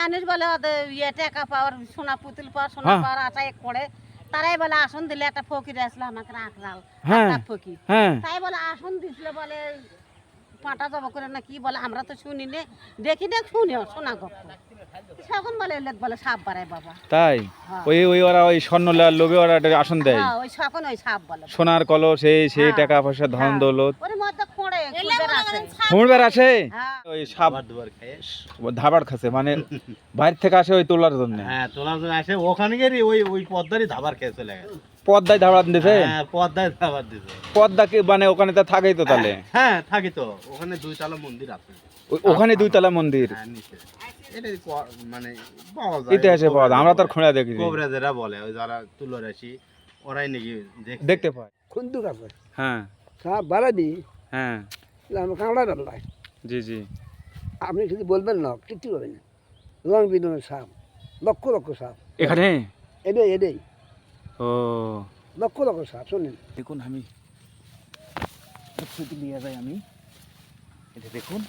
মানুষ বলে ইয়ে টাকা পাওয়ার সোনা পুতুল পাওয়ার সোনা হ্যাঁ। পাওয়ার আটা এক করে তারাই বলে আসন দিলে একটা ফকির আসলো আমাকে আঁকড়াল হ্যাঁ। ফকির হ্যাঁ তাই বলে আসন দিছিল বলে পাটা জব করে না কি বলে আমরা তো শুনি নে দেখি না শুনিও শোনা গপ্প তখন বলে এলে বলে সাপ বাড়ায় বাবা। তাই? হ্যাঁ। ওই ওই ওরা ওই লোভে ওরা একটা আসন দেয়। হ্যাঁ ওই সকন ওই সাপ বলে। সোনার কলস সেই সেই হ্যাঁ। টাকা পয়সা ধন। দৌলত। ওর মধ্যে হুমড়বার আসে হ্যাঁ। ওই সাপ আবার দুবার খায় ধাবার খাসে মানে বাইরে থেকে আসে ওই তোলার জন্য। হ্যাঁ তোলার জন্য আসে। ওখানে গিয়ে ওই ওই পদ্মারই ধাবার খেয়ে চলে গেছে। পদ্মায় ধাবার দিছে হ্যাঁ পদ্মায় ধাবার দিছে পদ্মা কি মানে ওখানে তো থাকেই তো তাহলে? হ্যাঁ থাকি তো। ওখানে দুই তলা মন্দির আছে। ওখানে দুইতলা মন্দির? হ্যাঁ নিচে। মানে পাওয়া যায়। ইতিহাসে পাওয়া যায়। আমরা তো আর খোঁড়া দেখি কবরেজেরা বলে ওই যারা তুলো রাশি ওরাই নাকি। দেখতে পাই খুন্দুক আছে হ্যাঁ। দিই হ্যাঁ। আমি কাঁকড়া ডাল্লাই জি জি। আপনি শুধু বলবেন না কিচ্ছু করবেন না রং বিরঙের সাপ। লক্ষ লক্ষ সাপ। এখানে? এটাই এটাই। ও। লক্ষ লক্ষ সাপ শোনেন। দেখুন আমি। নিয়ে যাই আমি। এটা দেখুন।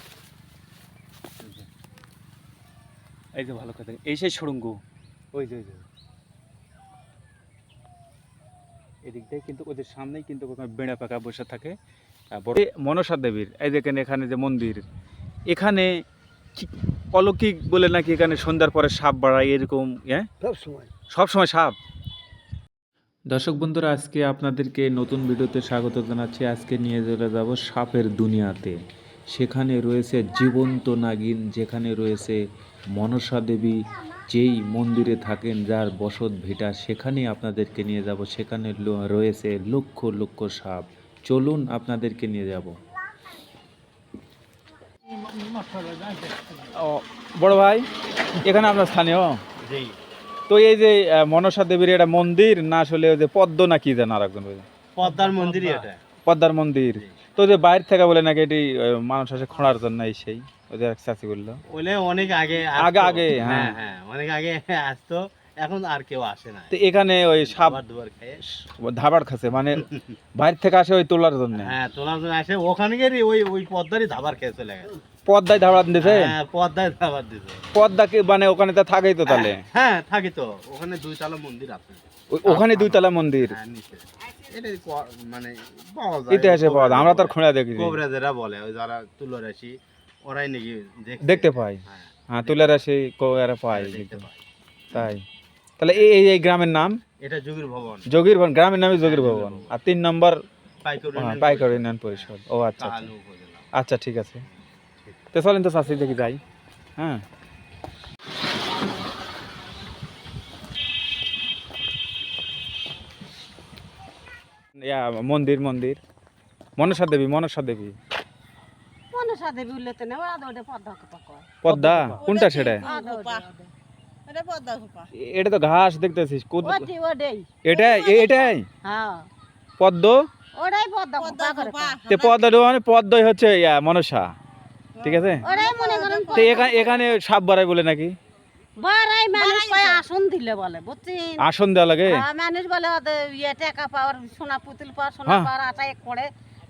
এই যে ভালো কথা। এই সেই সুড়ঙ্গ। ওই যে ওই যে। এদিক দিয়ে কিন্তু ওদের সামনেই কিন্তু বেড়া পাকা বসে থাকে। বড় মনসা দেবীর এই দেখেন এখানে যে মন্দির। এখানে অলৌকিক বলে নাকি এখানে সন্ধ্যার পরে সাপ বাড়ায় এরকম হ্যাঁ সব সময়। সব সময় সাপ। দর্শক বন্ধুরা আজকে আপনাদেরকে নতুন ভিডিওতে স্বাগত জানাচ্ছি। আজকে নিয়ে চলে যাব সাপের দুনিয়াতে। সেখানে রয়েছে জীবন্ত নাগিন যেখানে রয়েছে মনসা দেবী যেই মন্দিরে থাকেন যার বসত ভিটা সেখানে আপনাদেরকে নিয়ে যাব। সেখানে রয়েছে লক্ষ লক্ষ সাপ। চলুন আপনাদেরকে নিয়ে যাব। বড় ভাই এখানে আপনার স্থানীয়? তো এই যে মনসা দেবীর এটা মন্দির না আসলে ওই যে পদ্ম না কি যেন আর একজন পদ্মার মন্দিরই এটা। পদ্মার মন্দির। তো যে বাইরে থেকে বলে নাকি এটি মানুষ আসে খোঁড়ার জন্য এই সেই চাষি বলল। অনেক আগে আগে, আগে, হ্যাঁ। হ্যাঁ হ্যাঁ অনেক আগে আসতো এখন আর কেউ আসে না। তো এখানে ওই সাপ ধাবার খাসে মানে বাইরে থেকে আসে ওই তোলার জন্য। হ্যাঁ তোলার জন্য আসে ওখানে ওই ওই পদ্মারই ধাবার খেয়ে চলে গেছে। পদ্মায় ধাবার দিছে? হ্যাঁ পদ্মায় ধাবার দিছে। পদ্মা কি মানে ওখানে তো থাকেই তো তাহলে? হ্যাঁ থাকি তো। ওখানে দুই তলা মন্দির আছে। ওখানে দুইতলা মন্দির? হ্যাঁ নিচে। এটা মানে পাওয়া যায়। ইতিহাসে পাওয়া যায়। আমরা তো খোঁড়া দেখি। কবরেজেরা বলে ওই যারা তুলো রাশি ওরাই নাকি দেখতে পাই হ্যাঁ হ্যাঁ রাশি এরা পাই দেখতে পাই। তাই। তাহলে এই এই- এই গ্রামের নাম? এটা যুগের ভবন। যোগীর ভবন। গ্রামের নামই যোগীর ভবন। আর তিন নম্বর পাইকারি হ্যাঁ, ইউনিয়ন পরিষদ। ও আচ্ছা আচ্ছা। আচ্ছা ঠিক আছে। তো চলেন তো চাষি দেখি যাই। হ্যাঁ। ইয়া, মন্দির মন্দির। মনসা দেবী মনসা দেবী। মনসা দেবী উল্লেখ নেই ওরা ওটা পদ্মা কয়। পদ্মা? কোনটা সেটা ওটা, ওটা। এটা তো ঘাস দেখতেছিস কোদ- ওটি ওটাই। এটাই এটাই? হ্যাঁ। পদ্ম? ওটাই পদ্মা পদ্মা করে তে পদ্মা মানে পদ্মই হচ্ছে ইয়া মনসা। ঠিক আছে? ওরাই মনে করেন তো এখানে এখানে সাপ বাড়াই বলে নাকি? বারাই মানুষ কয় আসন দিলে বলে বুঝছেন? আসন দেওয়া লাগে? হ্যাঁ, মানুষ বলে ইয়ে টাকা পাওয়ার সোনা পুতুল পাওয়ার সোনা হ্যাঁ। পাওয়ার আটা এক করে।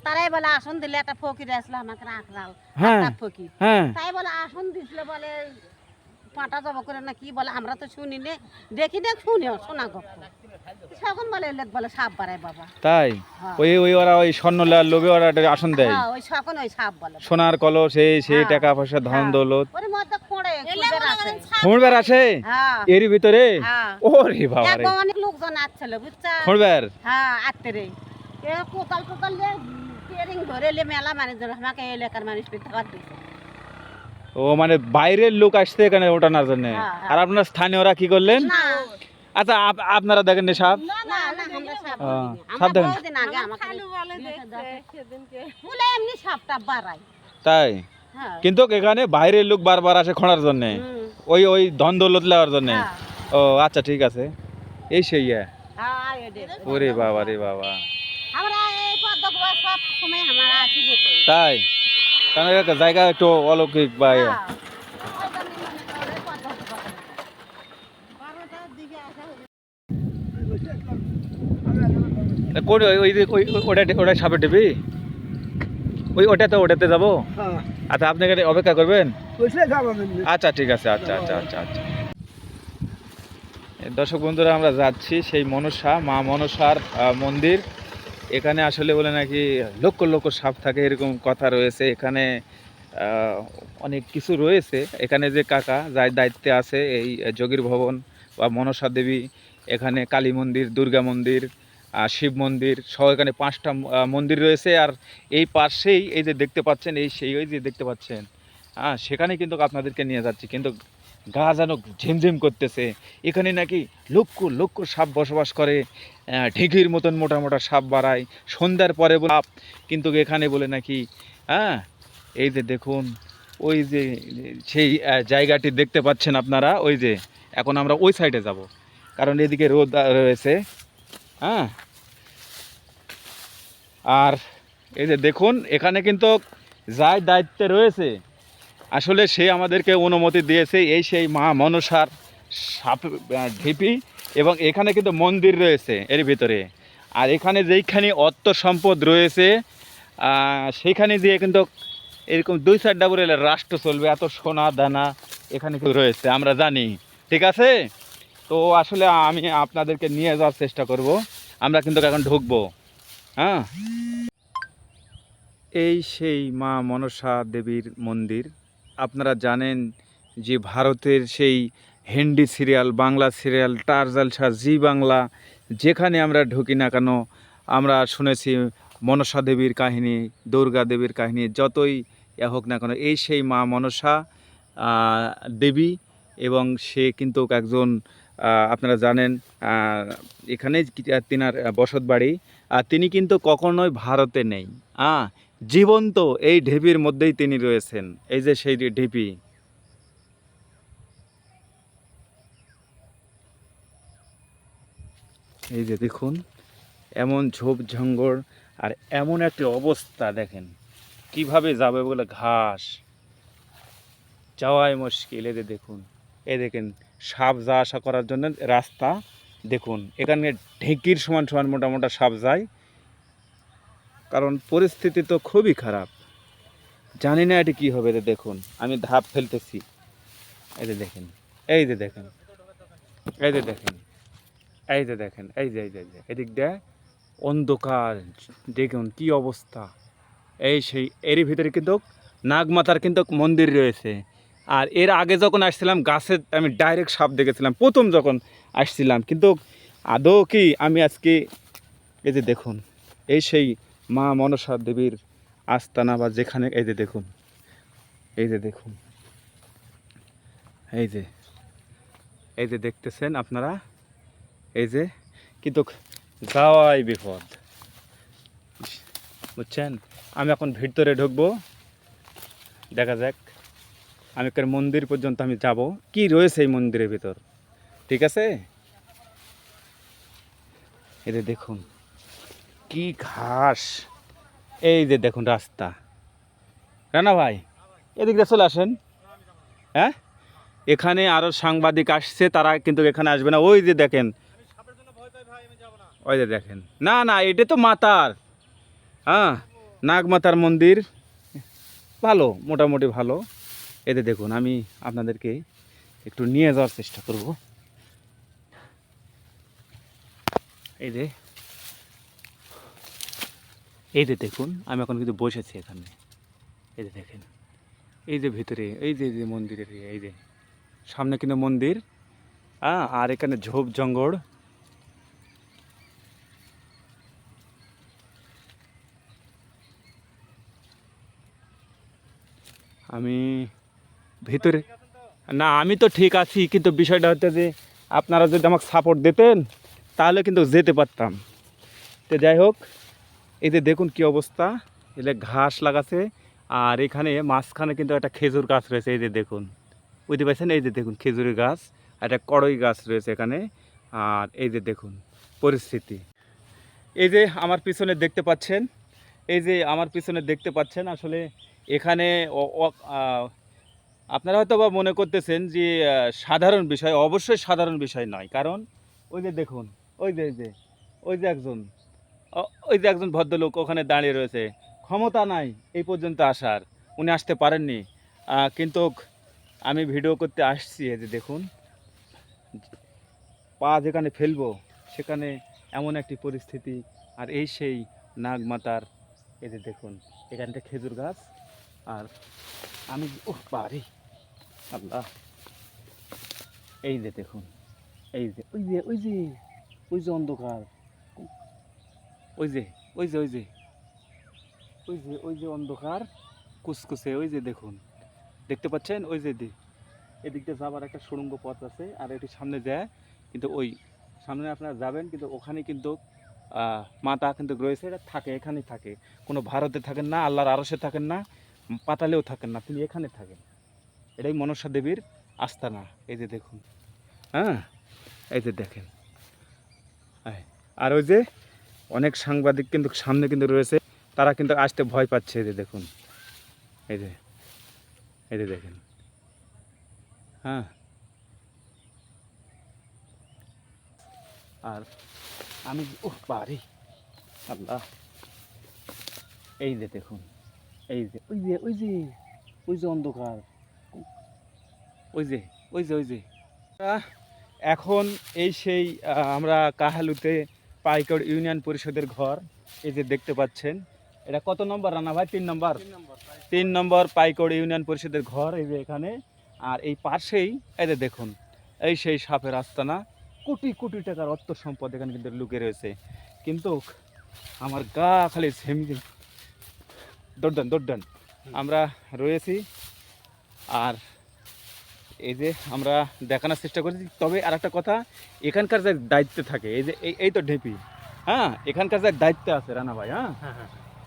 তারাই বলে আসন দিলে একটা ফকির আসলো আমাকে আঁকড়াল হ্যাঁ। একটা ফকির। হ্যাঁ। তাই বলে আসন দিছিল বলে পাটা জব করে না কি বলে আমরা তো শুনি নে দেখি দেখ শুনিও শোনা গপ্প। বলে বলে সাপ বাড়ায় বাবা। তাই? হ্যাঁ। ওই ওই ওরা ওই লোভে ওরা একটা আসন দেয়। হ্যাঁ ওই ওই সাপ বলে। সোনার কলস সেই সেই হ্যাঁ। টাকা পয়সা ধন। দৌলত। ওর মধ্যে খোঁড়ে কুলবের আছে? আসে হ্যাঁ। এরই ভিতরে? হ্যাঁ। ওরে বাবা রে অনেক লোকজন আসছিল বুঝছা খুঁড়বার হ্যাঁ আটতে রে। এ কোতাল কোতাল লে টেরিং ধরে লে মেলা ধরে আমাকে এলাকার মানুষ দিছে। ও মানে বাইরের লোক আসছে এখানে ওঠানোর জন্য। আর আপনার স্থানীয়রা কি করলেন? না আচ্ছা আপ- আপনারা দেখেন না সাপ? না না আমরা সাপ দেখিনি। তাই? হ্যাঁ। কিন্তু এখানে বাইরের লোক বারবার আসে খোঁড়ার জন্য। ওই ওই ধন দৌলত নেওয়ার জন্য। হ্যাঁ, ও আচ্ছা ঠিক আছে। এই সেই ইয়া। হ্যাঁ। ওরে বাবা রে বাবা। আমরা এই পদ্মগুলো সব সময় আমরা আছি যেতে তাই? কারণ জায়গা একটু অলৌকিক বা ইয়া। হ্যাঁ। ওই জন্য মনে করে পদ্মগুলো। বারোটার দিকে আসা হলো। এটা কোন ওই ওটা ওটা সাপে টিপি? ওই ওটাতে ওটাতে যাব? হ্যাঁ। আচ্ছা আপনি এখানে অপেক্ষা করবেন? আচ্ছা ঠিক আছে আচ্ছা আচ্ছা আচ্ছা আচ্ছা। দর্শক বন্ধুরা আমরা যাচ্ছি সেই মনসা মা মনসার মন্দির। এখানে আসলে বলে নাকি লক্ষ লক্ষ সাপ থাকে এরকম কথা রয়েছে। এখানে অনেক কিছু রয়েছে। এখানে যে কাকা যার দায়িত্বে আছে এই যোগীর ভবন বা মনসা দেবী এখানে কালী মন্দির দুর্গা মন্দির শিব মন্দির, সহ এখানে পাঁচটা মন্দির রয়েছে। আর এই পাশেই এই যে দেখতে পাচ্ছেন, এই সেই ওই যে দেখতে পাচ্ছেন হ্যাঁ সেখানে কিন্তু আপনাদেরকে নিয়ে যাচ্ছি। কিন্তু গা যেন ঝিমঝিম করতেছে। এখানে নাকি লক্ষ লক্ষ সাপ বসবাস করে ঢেঁকির মতন মোটা মোটা সাপ বাড়ায়। সন্ধ্যার পরে সাপ কিন্তু এখানে বলে নাকি হ্যাঁ এই যে দেখুন, ওই যে সেই জায়গাটি দেখতে পাচ্ছেন আপনারা, ওই যে, এখন আমরা ওই সাইডে যাব। কারণ এদিকে রোদ রয়েছে। হ্যাঁ? আর এই যে দেখুন, এখানে কিন্তু যাই দায়িত্বে রয়েছে, আসলে সে আমাদেরকে অনুমতি দিয়েছে, এই সেই মা মনসার সাপ ঢিপি এবং এখানে কিন্তু মন্দির রয়েছে এর ভিতরে। আর এখানে যেইখানে অর্থ সম্পদ রয়েছে সেইখানে দিয়ে কিন্তু এরকম দুই সাইড ডাবর এলে রাষ্ট্র চলবে, এত সোনা দানা এখানে কিন্তু রয়েছে, আমরা জানি। ঠিক আছে? তো আসলে আমি আপনাদেরকে নিয়ে যাওয়ার চেষ্টা করব। আমরা কিন্তু এখন ঢুকবো। হ্যাঁ? এই সেই মা মনসা দেবীর মন্দির। আপনারা জানেন যে ভারতের সেই হিন্দি সিরিয়াল, বাংলা সিরিয়াল টার্জাল শাহ জি বাংলা, যেখানে আমরা ঢুকি না কেন, আমরা শুনেছি মনসা দেবীর কাহিনী, দুর্গা দেবীর কাহিনী, যতই এ হোক না কেন, এই সেই মা মনসা দেবী এবং সে কিন্তু একজন আপনারা জানেন এখানে তিনার বসত বাড়ি। আর তিনি কিন্তু কখনোই ভারতে নেই। হ্যাঁ জীবন্ত এই ঢিপির মধ্যেই তিনি রয়েছেন। এই যে সেই ঢিপি এই যে দেখুন, এমন ঝোপ ঝঙ্গর আর এমন একটি অবস্থা দেখেন। কীভাবে যাবে বলে ঘাস। যাওয়াই মুশকিল। এদের দেখুন এ দেখেন সাপ যা আসা করার জন্য রাস্তা, দেখুন, এখানে ঢেঁকির সমান সমান মোটা মোটা সাপ যায়। কারণ পরিস্থিতি তো খুবই খারাপ। জানি না এটি কী হবে এদের দেখুন, আমি ধাপ ফেলতেছি। এই যে দেখেন, এই যে দেখেন, এই যে দেখেন, এই যে দেখেন এই যে এই যে, এদিক দিয়ে অন্ধকার, দেখুন কি অবস্থা। এই সেই, এরই ভিতরে কিন্তু নাগমাতার কিন্তু মন্দির রয়েছে। আর এর আগে যখন আসছিলাম গাছে আমি ডাইরেক্ট সাপ দেখেছিলাম, প্রথম যখন আসছিলাম। কিন্তু আদৌ কি আমি আজকে, এই যে দেখুন, এই সেই মা মনসা দেবীর আস্তানা বা যেখানে, এই যে দেখুন, এই যে দেখুন, এই যে এই যে দেখতেছেন আপনারা, এই যে কিন্তু যাওয়াই বিপদ। বুঝছেন? আমি এখন ভিতরে ঢুকবো, দেখা যাক আমি একটা মন্দির পর্যন্ত আমি যাব। কি রয়েছে এই মন্দিরের ভিতর? ঠিক আছে? এই যে দেখুন, কি ঘাস। এই যে দেখুন রাস্তা। রানা ভাই, এদিক চলে আসেন। হ্যাঁ? এখানে আরও সাংবাদিক আসছে, তারা কিন্তু এখানে আসবে না। ওই যে দেখেন। ওই যে দেখেন। না না, এটা তো মাতার। হ্যাঁ নাগমাতার মন্দির। ভালো, মোটামুটি ভালো। এতে দেখুন আমি আপনাদেরকে একটু নিয়ে যাওয়ার চেষ্টা করব। এই যে এই যে দেখুন আমি এখন কিন্তু বসেছি এখানে। এই যে দেখেন এই যে ভিতরে এই যে যে মন্দিরের ইয়ে, এই যে সামনে কিন্তু মন্দির হ্যাঁ আর এখানে ঝোপ জঙ্গল। আমি ভিতরে? না, আমি তো ঠিক আছি, কিন্তু বিষয়টা হচ্ছে যে আপনারা যদি আমাকে সাপোর্ট দিতেন, তাহলে কিন্তু যেতে পারতাম। তো যাই হোক যে দেখুন কি অবস্থা এলে ঘাস লাগাছে, আর এখানে মাঝখানে কিন্তু একটা খেজুর গাছ রয়েছে, এই যে দেখুন। বুঝতে পারছেন? এই যে দেখুন খেজুরের গাছ একটা কড়ই গাছ রয়েছে এখানে, আর এই যে দেখুন পরিস্থিতি। এই যে আমার পিছনে দেখতে পাচ্ছেন, এই যে আমার পিছনে দেখতে পাচ্ছেন, আসলে এখানে আপনারা হয়তো বা মনে করতেছেন যে সাধারণ বিষয়, অবশ্যই সাধারণ বিষয় নয়। কারণ ওই যে দেখুন, ওই যে ওই যে ওই যে একজন ওই যে একজন ভদ্রলোক ওখানে দাঁড়িয়ে রয়েছে। ক্ষমতা নাই, এই পর্যন্ত আসার। উনি আসতে পারেননি। কিন্তু আমি ভিডিও করতে আসছি, এই যে দেখুন। পা যেখানে ফেলব, সেখানে এমন একটি পরিস্থিতি। আর এই সেই নাগমাতার, এই যে দেখুন, এখানটা খেজুর গাছ। আর আমি ও পারি আল্লাহ। এই যে দেখুন এই যে ওই যে ওই যে ওই যে অন্ধকার। ওই যে ওই যে ওই যে ওই যে ওই যে অন্ধকার। কুসকুসে ওই যে দেখুন। দেখতে পাচ্ছেন? ওই যে দি এদিক দিয়ে যাবার একটা সুড়ঙ্গ পথ আছে আর এটি সামনে যায় কিন্তু ওই সামনে আপনারা যাবেন কিন্তু ওখানে কিন্তু মাতা কিন্তু রয়েছে এটা থাকে এখানেই থাকে। কোনো ভারতে থাকেন না আল্লাহর আরসে থাকেন না পাতালেও থাকেন না তিনি এখানে থাকেন। এটাই মনসা দেবীর আস্তানা। এই যে দেখুন। হ্যাঁ? এই যে দেখেন। আর ওই যে অনেক সাংবাদিক কিন্তু সামনে কিন্তু রয়েছে, তারা কিন্তু আসতে ভয় পাচ্ছে এই যে দেখুন। এই যে এই যে দেখেন। হ্যাঁ? আর আমি ও পারি আল্লাহ। এই যে দেখুন। এই যে, ওই যে ওই যে ওই যে অন্ধকার। ওই যে ওই যে ওই যে। এখন এই সেই আমরা কাহালুতে পাইকড় ইউনিয়ন পরিষদের ঘর এই যে দেখতে পাচ্ছেন। এটা কত নম্বর রানা ভাই? তিন নম্বর? তিন নম্বর পাইকড় ইউনিয়ন পরিষদের ঘর এই যে এখানে। আর এই পাশেই এই যে দেখুন এই সেই সাপের আস্তানা। কোটি কোটি টাকার অর্থ সম্পদ এখানে কিন্তু লুকে রয়েছে। কিন্তু আমার গা খালি ঝেমঝেম। দৌড়ান দৌড়ান আমরা রয়েছি। আর এই যে আমরা দেখানোর চেষ্টা করছি তবে আর একটা কথা এখানকার যে দায়িত্ব থাকে এই যে এই তো ঢেপি হ্যাঁ? এখানকার যে দায়িত্ব আছে রানা ভাই হ্যাঁ?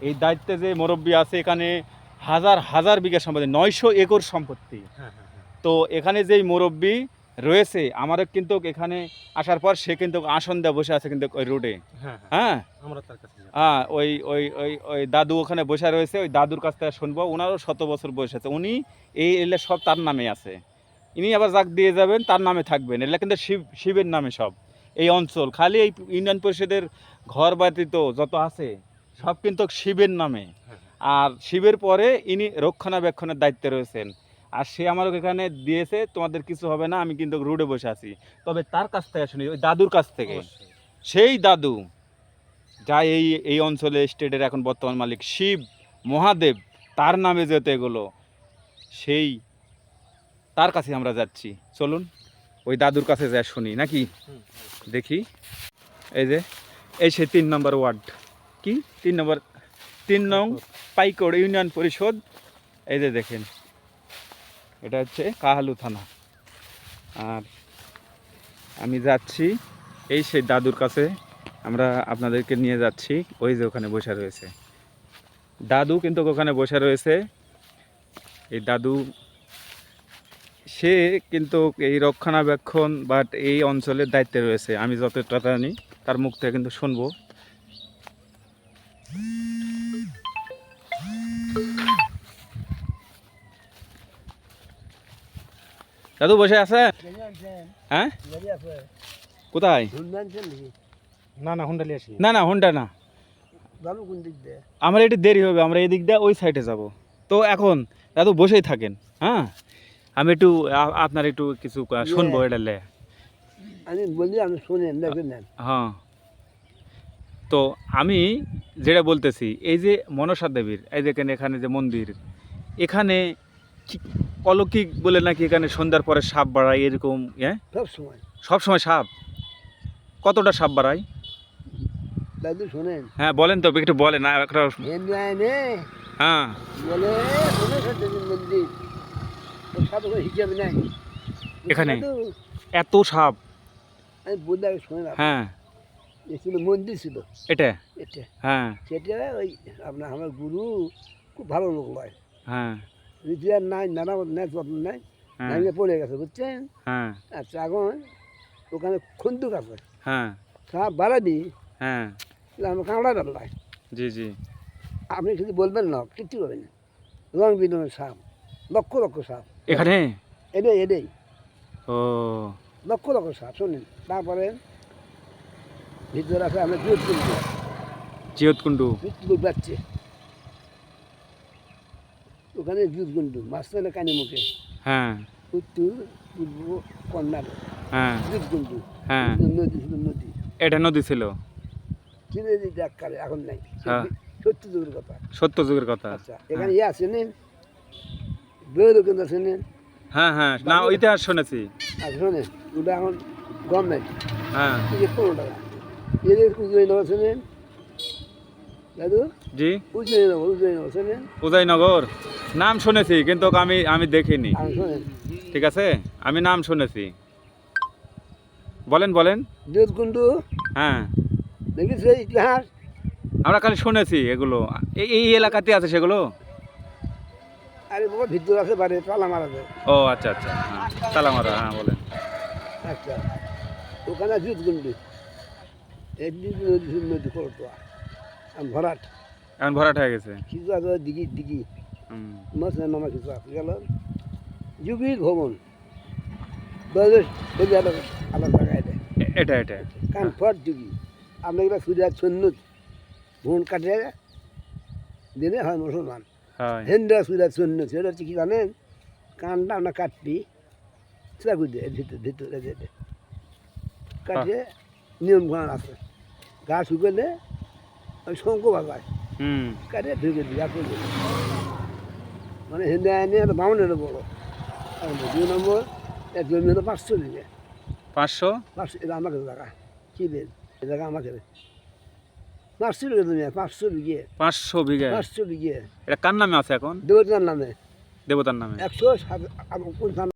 এই দায়িত্বে যে মুরব্বী আছে এখানে হাজার হাজার বিঘা সম্পত্তি নয়শো একর সম্পত্তি। তো এখানে যেই মুরব্বী রয়েছে আমারও কিন্তু এখানে আসার পর সে কিন্তু আসন দিয়ে বসে আছে কিন্তু ওই রোডে। হ্যাঁ হ্যাঁ ওই ওই ওই ওই দাদু ওখানে বসে রয়েছে ওই দাদুর কাছ থেকে শুনব ওনারও শত বছর বয়স আছে উনি এই এলে সব তার নামে আছে। ইনি আবার যাক দিয়ে যাবেন তার নামে থাকবেন। এগুলো কিন্তু শিব শিবের নামে সব। এই অঞ্চল খালি এই ইউনিয়ন পরিষদের ঘর ব্যতীত যত আছে সব কিন্তু শিবের নামে। আর শিবের পরে ইনি রক্ষণাবেক্ষণের দায়িত্বে রয়েছেন। আর সে আমার এখানে দিয়েছে তোমাদের কিছু হবে না আমি কিন্তু রোডে বসে আছি। তবে তার কাছ থেকে শুনি ওই দাদুর কাছ থেকে। সেই দাদু যা এই এই অঞ্চলে স্টেটের এখন বর্তমান মালিক শিব মহাদেব তার নামে যেতে এগুলো সেই তার কাছে আমরা যাচ্ছি। চলুন, ওই দাদুর কাছে যা শুনি, নাকি? দেখি। এই যে, এই সে তিন নম্বর ওয়ার্ড। কি? তিন নম্বর, তিন নং পাইকড় ইউনিয়ন পরিষদ। এই যে দেখেন, এটা হচ্ছে কাহালু থানা। আর আমি যাচ্ছি, এই সেই দাদুর কাছে আমরা আপনাদেরকে নিয়ে যাচ্ছি, ওই যে ওখানে বসে রয়েছে। দাদু কিন্তু ওখানে বসে রয়েছে। এই দাদু সে কিন্তু এই রক্ষণাবেক্ষণ বাট এই অঞ্চলের দায়িত্বে রয়েছে আমি যতটা জানি তার মুখ থেকে কিন্তু শুনব। দাদু বসে আছে হ্যাঁ? কোথায়? না না হুন্ডালি আসি। না না হোন্ডা না। আমার একটু দেরি হবে আমরা এদিক দিয়ে ওই সাইডে যাব। তো এখন দাদু বসেই থাকেন হ্যাঁ? আমি একটু আপনার একটু কিছু শুনব এটা লে। আমি বলি আপনি শোনেন দেখেন হ্যাঁ। তো আমি যেটা বলতেছি এই যে মনসা দেবীর এই দেখেন এখানে যে মন্দির এখানে অলৌকিক বলে নাকি এখানে সন্ধ্যার পরে সাপ বাড়ায় এরকম হ্যাঁ সব সময়। সব সময় সাপ? কতটা সাপ বাড়ায়? দাদু শোনেন। হ্যাঁ বলেন তো একটু বলেন হ্যাঁ। বলে মন্দির। হিসাব নাই। এখানে? এত সাপ? আমি হ্যাঁ। ছিল মন্দির ছিল। এটা? এটা। হ্যাঁ। সেটা ওই আপনার আমার গুরু খুব ভালো লোক হয়। হ্যাঁ। নাই নানা নাই হ্যাঁ। পড়ে গেছে বুঝছেন? হ্যাঁ। আচ্ছা এখন ওখানে খন্দুক আছে। হ্যাঁ। সাপ বাড়াবি হ্যাঁ। আমি কাঁকড়া ডাল্লাই জি জি। আপনি শুধু বলবেন না কিচ্ছু করবেন না। রং বিরঙের সাপ লক্ষ লক্ষ সাপ। এখানে? এটাই এটাই ও। লক্ষ লক্ষ সাপ শোনেন তারপরে ভিতরে আছে আমরা দুধ কিনছি জিয়ত কুণ্ডু মৃত্যু পাচ্ছে ওখানে যুদ্ধগুন্ডু মাঝখানে কানি মুখে হ্যাঁ। উত্তর পূর্ব কন্যার হ্যাঁ। যুদ্ধগুন্ডু হ্যাঁ। নদী শুধু নদী। এটা নদী ছিল? চিনে দিতে এখন নাই। হ্যাঁ। সত্যি যুগের কথা। সত্য যুগের কথা। আচ্ছা এখানে ইয়ে আছে নেন বেরো কিন্তু আছে নেন হ্যাঁ হ্যাঁ না ইতিহাস শুনেছি। আর শোনেন ওটা এখন গভর্নমেন্ট হ্যাঁ। পনেরো টাকা। এদের নেওয়া শোনেন দাদু? জি? উজয় নেব শোনেন উদয়নগর? নাম শুনেছি কিন্তু আমি আমি দেখিনি। ঠিক আছে? আমি নাম শুনেছি। বলেন বলেন। দুধকুণ্ডু হ্যাঁ। দেখেছে ইতিহাস? আমরা খালি শুনেছি এগুলো। এই এলাকাতে আছে সেগুলো? আরে বাবা ভিতর আছে বাড়ি তালা মারাবে ও আচ্ছা আচ্ছা হ্যাঁ তালামারা হ্যাঁ বলেন। আচ্ছা ওখানে দুধকুণ্ডু এই নদী নদী করতো আর ভরাট। এখন ভরাট হয়ে গেছে। কিছু আছে দিঘি দিঘি। মাছ নামা কিছু আছে গেল। যুগি ভবন। আলাদা এটা এটা। কান ফট যুগি। আমরা এবার সুরিয়া সন্ন্যত ভুন কাটে দিলে হয় মুসলমান। হয়। হিন্দু সুরিয়া সেটা হচ্ছে কি জানেন? কাটবি সেটা ভিতর ভিতরে যেতে কাটিয়ে নিয়ম কানুন আছে। গা শুকলে ওই শঙ্খ বাজায় হুম। কাটে ঢুকে দিই আর করে মানে হিন্দু আইনে একটা বামনের বড়। আর দুই নম্বর এক জমি হলো পাঁচশো দিকে পাঁচশো? পাঁচশো এটা আমাকে জায়গা। কি দেন? এ জায়গা আমাকে পাঁচশো বিঘে তুমি পাঁচশো বিঘে। পাঁচশো বিঘে। পাঁচশো বিঘে। এটা কার নামে আছে এখন? দেবতার নামে। দেবতার নামে। একশো সাত